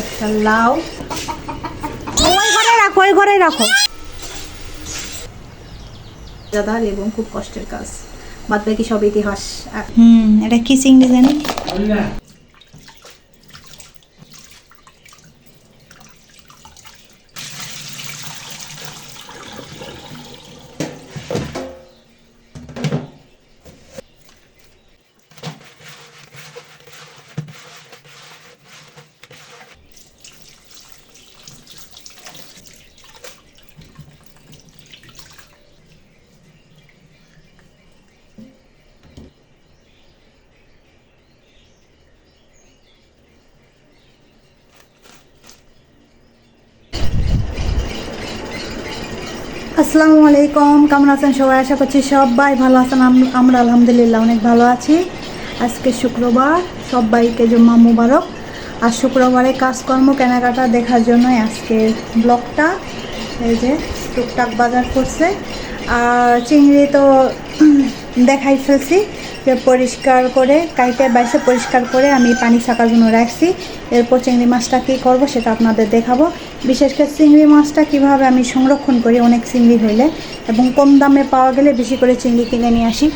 একটা লাউ। ওই ঘরে রাখো ওই ঘরে রাখো। এবং খুব কষ্টের কাজ। বাদ বাকি সব ইতিহাস। হম এটা কি চিংড়ি জানি? আসসালামু আলাইকুম, কেমন আছেন সবাই? আশা করছি সবাই ভালো আছেন। আমরা আলহামদুলিল্লাহ অনেক ভালো আছি। আজকে শুক্রবার, সবাইকে জুম্মা মুবারক। আর শুক্রবারে কাজকর্ম কেনাকাটা দেখার জন্যই আজকে ব্লকটা এই যে টুকটাক বাজার করছে। আর চিংড়ি তো দেখাই ফেলছি। পরিষ্কার করে, কাইটে বাইসে পরিষ্কার করে আমি পানি ছাকার জন্য রাখছি। এরপর চিংড়ি মাছটা কী করব সেটা আপনাদের দেখাবো। বিশেষ করে চিংড়ি মাছটা কীভাবে আমি সংরক্ষণ করি অনেক চিংড়ি হইলে এবং কম দামে পাওয়া গেলে বেশি করে চিংড়ি কিনে নিয়ে আসি।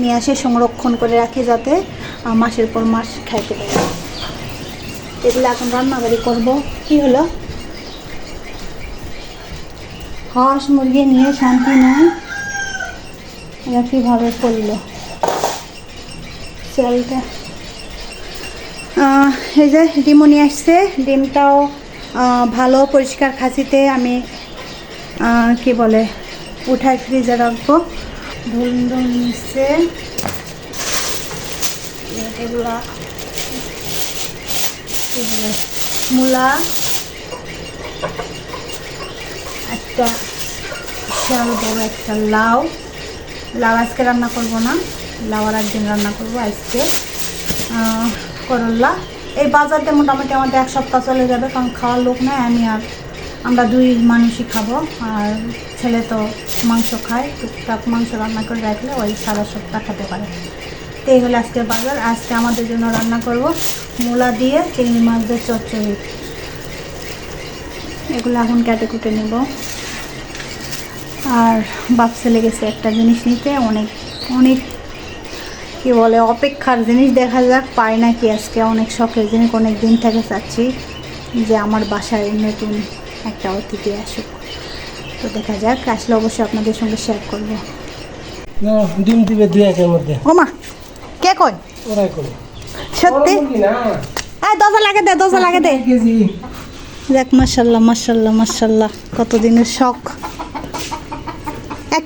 নিয়ে আসি সংরক্ষণ করে রাখি যাতে মাসের পর মাস খাইতে পারি। এগুলো এখন রান্নাবাড়ি করব। কি হলো? হাঁস মুরগি নিয়ে শান্তি নয় এরা কীভাবে করল? আহ, এই যে ডিমও নিয়ে আসছে ডিমটাও ভালো পরিষ্কার খাসিতে আমি কি বলে উঠায় ফ্রিজে রাখব। ধুল ধুল নিচ্ছে মূলা একটা একটা লাউ। লাউ আজকে রান্না করব না। লাউ আর একদিন রান্না করব আজকে। করল্লা এই বাজারটা মোটামুটি আমাদের এক সপ্তাহ চলে যাবে, কারণ খাওয়ার লোক নাই, আমি আর আমরা দুই মানুষই খাব। আর ছেলে তো মাংস খায়, টুকটাক মাংস রান্না করে রাখলে ওই সারা সপ্তাহ খেতে পারে। তো এই হলো আজকের বাজার। আজকে আমাদের জন্য রান্না করব মূলা দিয়ে চিংড়ি মাছ চচ্চড়ি। এগুলো এখন কেটে কুটে নেব। আর বাপসে লেগেছে একটা জিনিস নিতে অনেক অনেক কি বলে অপেক্ষার জিনিস দেখা যাক পাই নাকি আজকে। অনেক শখের জিনিস অনেক দিন থেকে চাচ্ছি যে আমার বাসায় নতুন একটা অতিথি আসুক। তো দেখা যাক আসলে অবশ্যই আপনাদের সঙ্গে শেয়ার করব। ডিম দিবে দুই একের মধ্যে। ওমা কে কই ওরাই করে। সত্যি? এই দজা লাগে দে দজা লাগে দে। কেজি। দেখ মাসাল্লাহ মাসাল্লাহ মাসাল্লাহ কতদিনের শখ।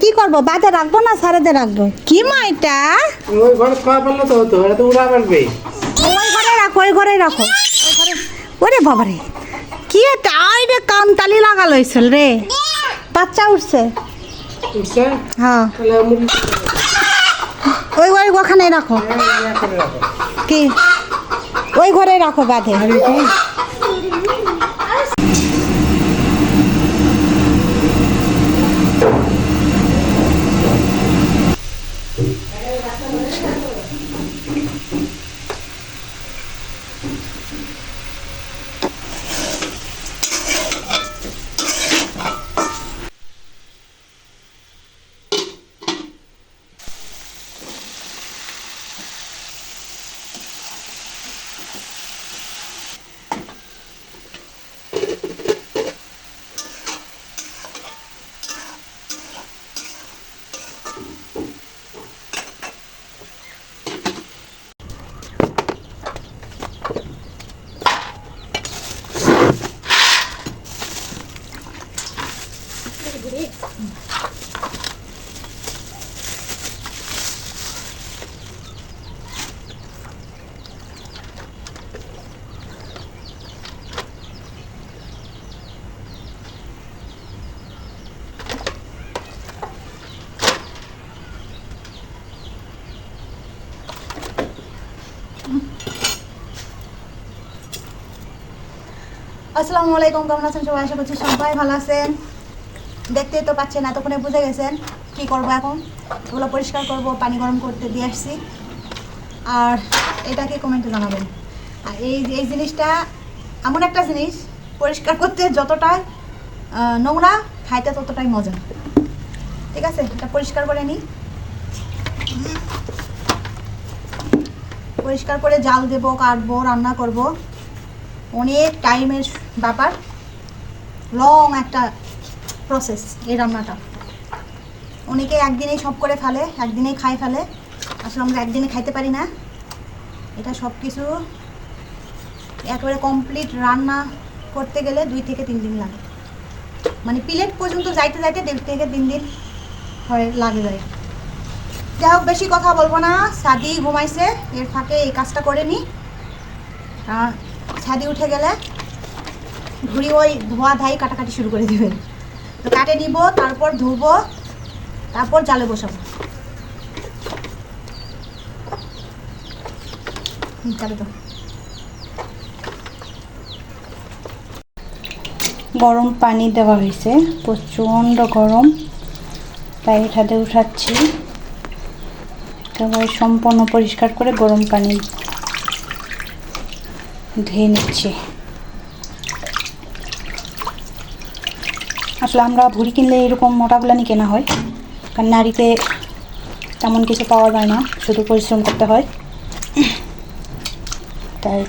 কি করব? বাদে রাখব না সারেদে রাখব? কি মা এটা? ওই ঘরে খাওয়া পারলে তো হতো এটা তো উড়া পারবে। ওই ঘরে রাখো ওই ঘরে রাখো। ওই ঘরে ওরে বাবারে কি এটা আই রে কান তালি লাগা লইছিল রে। বাচ্চা উঠছে। বুঝছে হ্যাঁ। ওই ওই ওখানে রাখো। কি? ওই ঘরে রাখো বাঁধে আর কি আসসালামু আলাইকুম, কেমন আছেন সবাই? আশা করছি সবাই ভালো আছেন। দেখতেই তো পাচ্ছেন, এতক্ষণে বুঝে গেছেন কি করব এখন। এগুলো পরিষ্কার করব, পানি গরম করতে দিয়ে আসছি। আর এটাকে কমেন্টে জানাবেন। আর এই এই জিনিসটা এমন একটা জিনিস, পরিষ্কার করতে যতটা নোংরা, খাইতে ততটাই মজা। ঠিক আছে? এটা পরিষ্কার করে নিই। পরিষ্কার করে জাল দেবো, কাটবো, রান্না করব। অনেক টাইমের ব্যাপার। লং একটা প্রসেস এই রান্নাটা। অনেকে একদিনেই সব করে ফেলে, একদিনেই খাই ফেলে। আসলে আমরা একদিনে খাইতে পারি না। এটা সব কিছু একেবারে কমপ্লিট রান্না করতে গেলে দুই থেকে তিন দিন লাগে। মানে প্লেট পর্যন্ত যাইতে যাইতে দেড় থেকে তিন দিন হয়, লাগে যায়। যাই হোক, বেশি কথা বলব না। সাদি ঘুমাইছে, এর ফাঁকে এই কাজটা করে নিই সাদি উঠে গেলে ঘুরি ওই ধোয়া ধাই কাটাকাটি শুরু করে দেবে তো কাটে নিব, তারপর ধুবো, তারপর জালে বসাবো। গরম পানি দেওয়া হয়েছে, প্রচণ্ড গরম। তাই এটাতে উঠাচ্ছি। একেবারে সম্পূর্ণ পরিষ্কার করে গরম পানি ধুয়ে নিচ্ছি। আসলে আমরা ভুড়ি কিনলে এরকম মোটাগুলানি কেনা হয়, কারণ নারীতে তেমন কিছু পাওয়া যায় না, শুধু পরিশ্রম করতে হয়। তাই।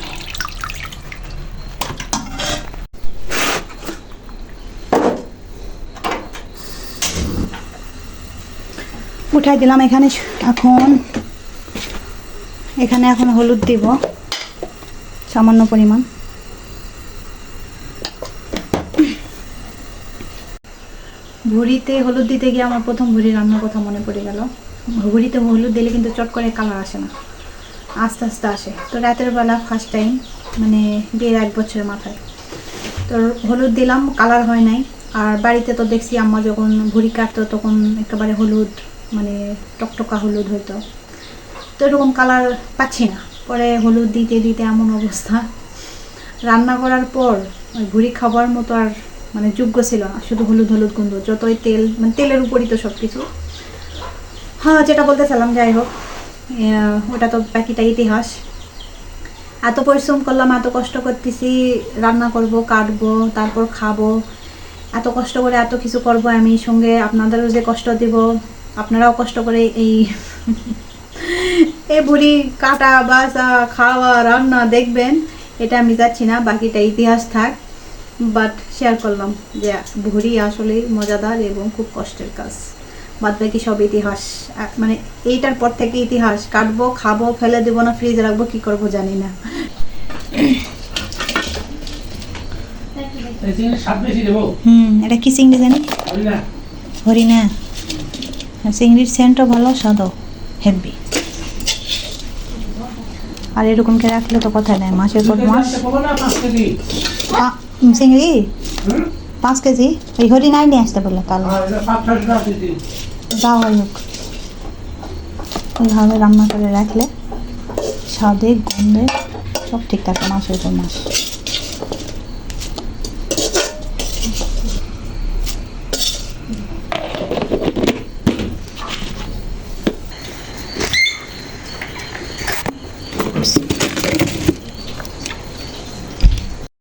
উঠাই দিলাম এখানে। এখন এখানে এখন হলুদ দিব। সামান্য পরিমাণ। ভুড়িতে হলুদ দিতে গিয়ে আমার প্রথম ভুড়ি রান্নার কথা মনে পড়ে গেল। ভুড়িতে হলুদ দিলে কিন্তু চট করে কালার আসে না। আস্তে আস্তে আসে। তো রাতের বেলা ফার্স্ট টাইম মানে বিয়ের এক বছরের মাথায়। তো হলুদ দিলাম, কালার হয় নাই। আর বাড়িতে তো দেখছি আম্মা যখন ভুড়ি কাটতো তখন একেবারে হলুদ মানে টকটকা হলুদ হইতো। তো এরকম কালার পাচ্ছি না। পরে হলুদ দিতে দিতে এমন অবস্থা। রান্না করার পর ওই ভুড়ি খাবার মতো আর মানে যোগ্য ছিল না, শুধু হলুদ হলুদ গন্ধ, যতই তেল মানে তেলের উপরই তো সব কিছু হ্যাঁ যেটা বলতে বলতেছিলাম যাই হোক ওটা তো বাকিটা ইতিহাস। এত পরিশ্রম করলাম, এত কষ্ট করতেছি, রান্না করব, কাটবো, তারপর খাব। এত কষ্ট করে এত কিছু করব আমি, সঙ্গে আপনাদেরও যে কষ্ট দিব, আপনারাও কষ্ট করে এই এই বুড়ি কাটা বাসা খাওয়া রান্না দেখবেন এটা আমি যাচ্ছি না বাকিটা ইতিহাস থাক। বাট শেয়ার করলাম যে ভুড়ি আসলে মজাদার এবং খুব কষ্টের কাজ। বাদ বাকি সব ইতিহাস। মানে এইটার পর থেকে ইতিহাস। কাটবো খাব ফেলে দেবো না ফ্রিজে রাখব কি করব জানি না। হুম এটা কি চিংড়ি জানি? বুঝলি না হরি না চিংড়ির সেন্টও ভালো স্বাদও হেভি আর এরকম করে রাখলে তো কথা নাই মাছের পর পা- চিংড়ি? পাঁচ কেজি? এই হরি নাই নিয়ে আসতে বলল তাহলে আর এটা পাঁচ ছয়শো টাকা কেজি যা হয় হোক ওইভাবে রান্না করে রাখলে স্বাদে গন্ধে সব ঠিক থাকে মাছের পর মাছ